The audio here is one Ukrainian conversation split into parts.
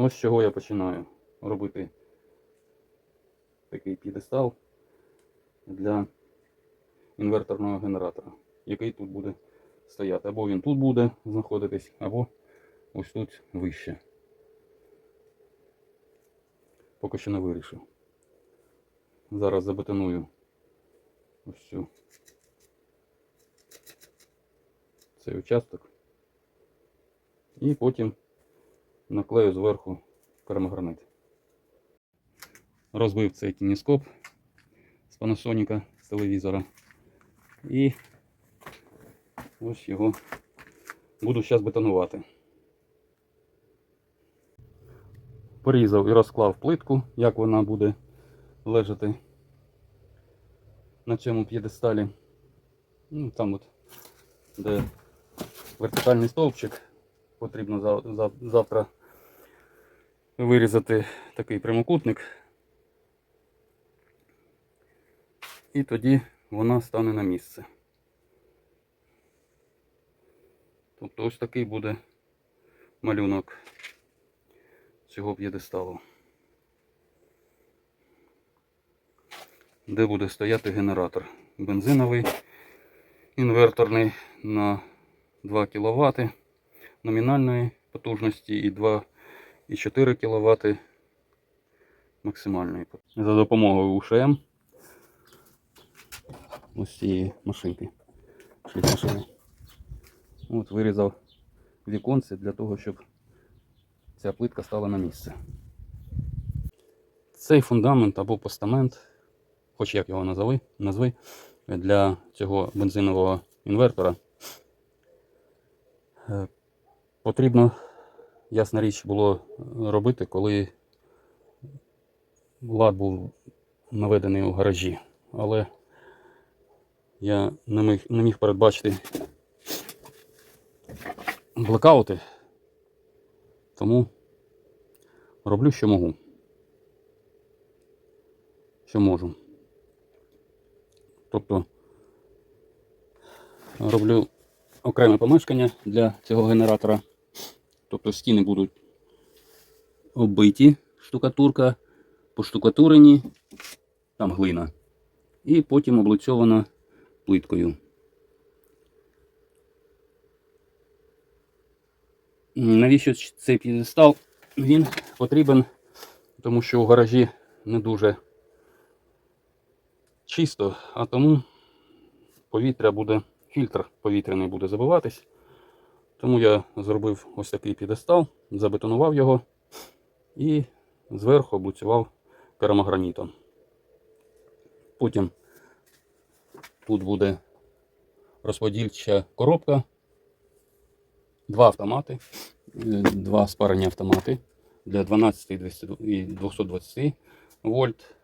Ось з чого я починаю робити такий підестал для інверторного генератора, який тут буде стояти. Або він тут буде знаходитись, або ось тут вище. Поки що не вирішив. Зараз забетоную ось цю цей участок. І потім наклею зверху керамогранит. Розбив цей кініскоп з Panasonic з телевізора. І ось його буду зараз бетонувати. Порізав і розклав плитку, як вона буде лежати на цьому п'єдесталі. Ну, там от, де вертикальний стовпчик, потрібно зав- зав- завтра вирізати такий прямокутник. І тоді вона стане на місце. Тобто ось такий буде малюнок цього п'єдесталу. Де буде стояти генератор. Бензиновий, інверторний на 2 кВт номінальної потужності і 2,4 кВт максимальної. За допомогою УШМ ось цієї машинки. От вирізав віконце для того, щоб ця плитка стала на місце. Цей фундамент або постамент, хоч як його назви, назви для цього бензинового інвертора. Е, Потрібно, ясна річ, було робити, коли лад був наведений у гаражі. Але я не міг, не міг передбачити блекаути, тому роблю, що можу. Що можу. Тобто роблю окреме помешкання для цього генератора. Тобто стіни будуть оббиті, штукатурка, поштукатурені, там глина. І потім облицьована плиткою. Навіщо цей підстал? Він потрібен, тому що у гаражі не дуже чисто, а тому повітря буде, фільтр повітряний буде забиватись. Тому я зробив ось такий підестал, забетонував його і зверху облицював керамогранітом. Потім тут буде розподільча коробка, два автомати, е, два спарені автомати для 12 і 220 вольт.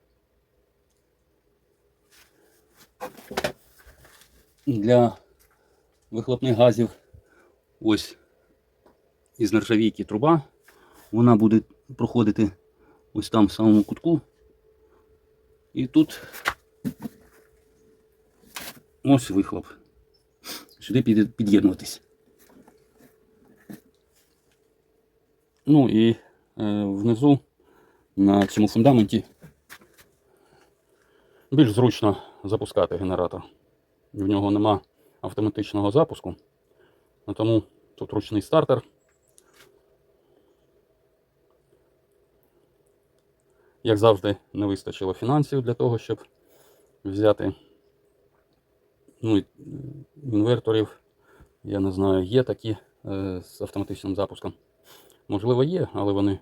Для вихлопних газів ось із нержавійки труба. Вона буде проходити ось там в самому кутку. І тут ось вихлоп. Сюди піде- під'єднуватись. Ну і е, внизу на цьому фундаменті більш зручно запускати генератор. В нього нема автоматичного запуску, тому тут ручний стартер. Як завжди, не вистачило фінансів для того, щоб взяти ну, інверторів. Я не знаю, є такі е, з автоматичним запуском. Можливо, є, але вони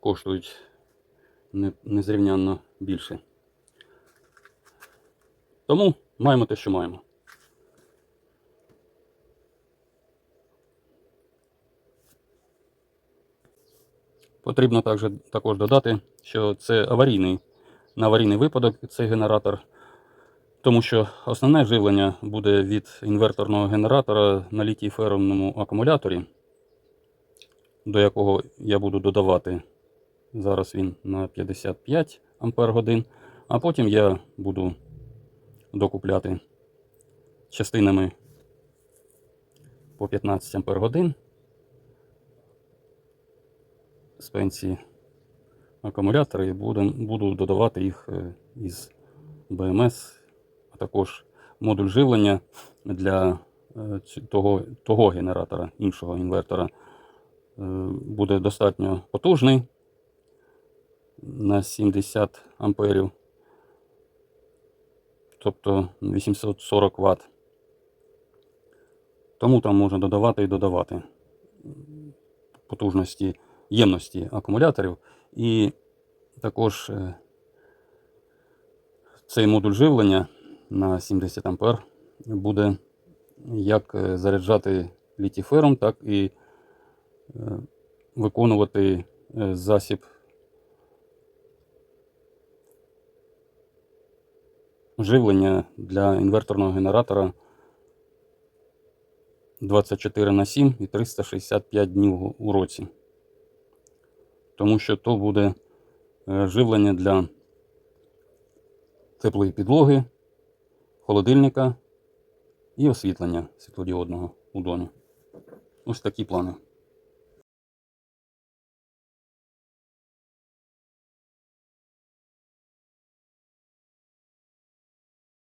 коштують не, незрівнянно більше. Тому маємо те, що маємо. Потрібно також, також додати, що це аварійний, на аварійний випадок цей генератор, тому що основне живлення буде від інверторного генератора на літій ферромному акумуляторі, до якого я буду додавати. Зараз він на 55 Ампер годин, а потім я буду докупляти частинами по 15 Ампер годин з пенсії акумулятори і буду, додавати їх е, із БМС, а також модуль живлення для е, того, того генератора, іншого інвертора, е, буде достатньо потужний на 70 амперів, тобто 840 Вт. Тому там можна додавати і додавати потужності ємності акумуляторів. І також е, цей модуль живлення на 70 А буде як е, заряджати літій-фером, так і е, виконувати засіб живлення для інверторного генератора 24 на 7 і 365 днів у році. Тому що то буде е, живлення для теплої підлоги, холодильника і освітлення світлодіодного у домі. Ось такі плани.